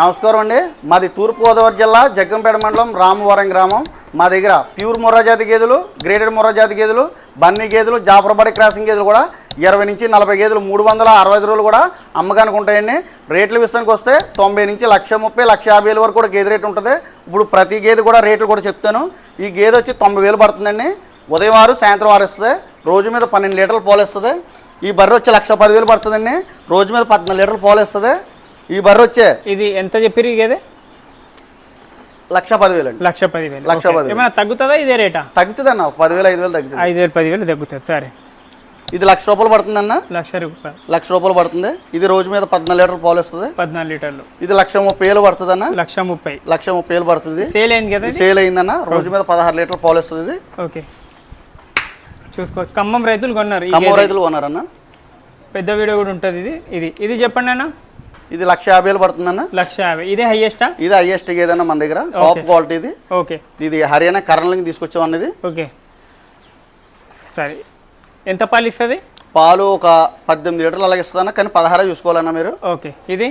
నమస్కారం అండి. మాది తూర్పుగోదావరి జిల్లా జగ్గంపేట మండలం రామవరం గ్రామం. మా దగ్గర ప్యూర్ ముర్రా జాతి గేదెలు గ్రేడెడ్ ముర్రా జాతి గేదెలు బన్నీ గేదెలు జాఫర్బడి క్రాసింగ్ గేదెలు కూడా ఇరవై నుంచి నలభై గేదెలు మూడు వందల అరవై ఐదు రోజులు కూడా అమ్మకానికి ఉంటాయండి. రేట్ల విషయానికి వస్తే తొంభై నుంచి లక్ష ముప్పై లక్ష యాభై వేలు వరకు కూడా గేదె రేట్ ఉంటుంది. ఇప్పుడు ప్రతి గేదె కూడా రేట్లు కూడా చెప్తాను. ఈ గేదె వచ్చి తొంభై వేలు పడుతుందండి. ఉదయం ఆరు సాయంత్రం ఆరు ఇస్తుంది. రోజు మీద పన్నెండు లీటర్లు పాలు ఇస్తుంది. ఈ బర్రె వచ్చి లక్ష పదివేలు పడుతుందండి. రోజు మీద పద్నాలుగు లీటర్లు పాలు ఇస్తుంది. ఈ బర్రె వచ్చే ఇది ఎంత చెప్పిరు గేదె? లక్ష పదివేలు అండి లక్ష పదివేలు. లక్ష. పదివేలు. ఏమైనా తగ్గుతుందా ఇదే రేటా? తగ్గుతుంది అన్న పదివేలు ఐదు వేలు తగ్గుతుంది. ఐదు వేలు పదివేలు తగ్గుతుంది. సరే. ఇది లక్ష రూపాయలు పడుతుంది అన్న లక్ష రూపాయలు. లక్ష రూపాయలు పడుతుంది. ఇది రోజు మీద పద్నాలుగు లీటర్లు పాలు ఇస్తుంది పద్నాలుగు లీటర్లు. ఇది లక్ష ముప్పై వేలు పడుతుంది అన్న లక్ష ముప్పై. లక్ష ముప్పై వేలు పడుతుంది. సేల్ అయింది కదా ఇది? సేల్ అయిందన్న రోజు మీద పదహారు లీటర్లు పాలు ఇస్తుంది ఇది. ఓకే. చూసుకోవచ్చు ఖమ్మం రైతులు కొన్నారు ఈ ఖమ్మం. రైతులు కొన్నారన్న? పెద్ద వీడియో కూడా ఉంటుంది ఇది. ఇది ఇది చెప్పండి అన్న. ఇది లక్ష యాభై వేలు పడుతుందన్న? లక్ష యాభై. ఇదే హైయెస్టా ఇది హైయెస్ట్ ఏదన్నా మన దగ్గర. టాప్ క్వాలిటీ ఇది. ఓకే. ఇది హర్యానా కర్నూలుకి తీసుకొచ్చామన్న ఇది ఓకే. సరే. ఎంత పాలు ఇస్తుంది? పాలు ఒక పద్దెనిమిది లీటర్లు అలాగే ఇస్తుందన్న కానీ పదహారే చూసుకోవాలన్న మీరు. ఓకే. ఇది?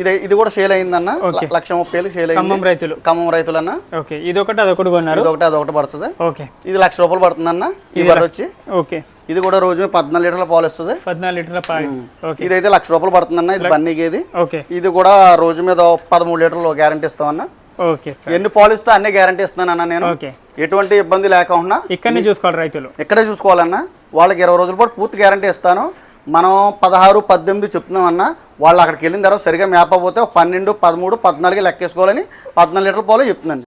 ఇది ఇది కూడా సేల్ అయిందన్న. లక్ష ముప్పై వేలు సేల్ ఖమ్మం అయింది రైతులు. ఖమ్మం రైతులన్న. ఓకే. ఇది ఒకటి అదొకటి కొన్నారు. ఇది ఒకటి అది ఒకటి పడుతుంది. ఓకే. ఇది లక్ష రూపాయలు పడుతుందన్న. ఈ బర్రె వచ్చి. ఓకే. ఇది కూడా రోజు మీద పద్నాలుగు లీటర్ల పాలు ఇస్తుంది. పద్నాలుగు లీటర్ల పాలు. ఇదైతే లక్ష రూపాయలు పడుతుందన్న ఇది బన్నీ గేది ఓకే. ఇది కూడా రోజు మీద పదమూడు లీటర్లు గ్యారంటీ ఇస్తామన్న. ఓకే ఎన్ని పాలు ఇస్తే అన్ని గ్యారంటీ ఇస్తున్నాను అన్న నేను ఎటువంటి ఇబ్బంది లేకుండా ఇక్కడనే చూసుకోవాలి రైతులు. ఇక్కడే చూసుకోవాలన్న. వాళ్ళకి ఇరవై రోజుల పాటు పూర్తి గ్యారంటీ ఇస్తాను. మనం పదహారు పద్దెనిమిది చెప్తున్నాం అన్న వాళ్ళు అక్కడికి వెళ్ళిన తర్వాత సరిగా మేపకపోతే ఒక పన్నెండు పదమూడు పద్నాలుగు లెక్కేసుకోవాలని పద్నాలుగు లీటర్ల పాలు చెప్తున్నాను.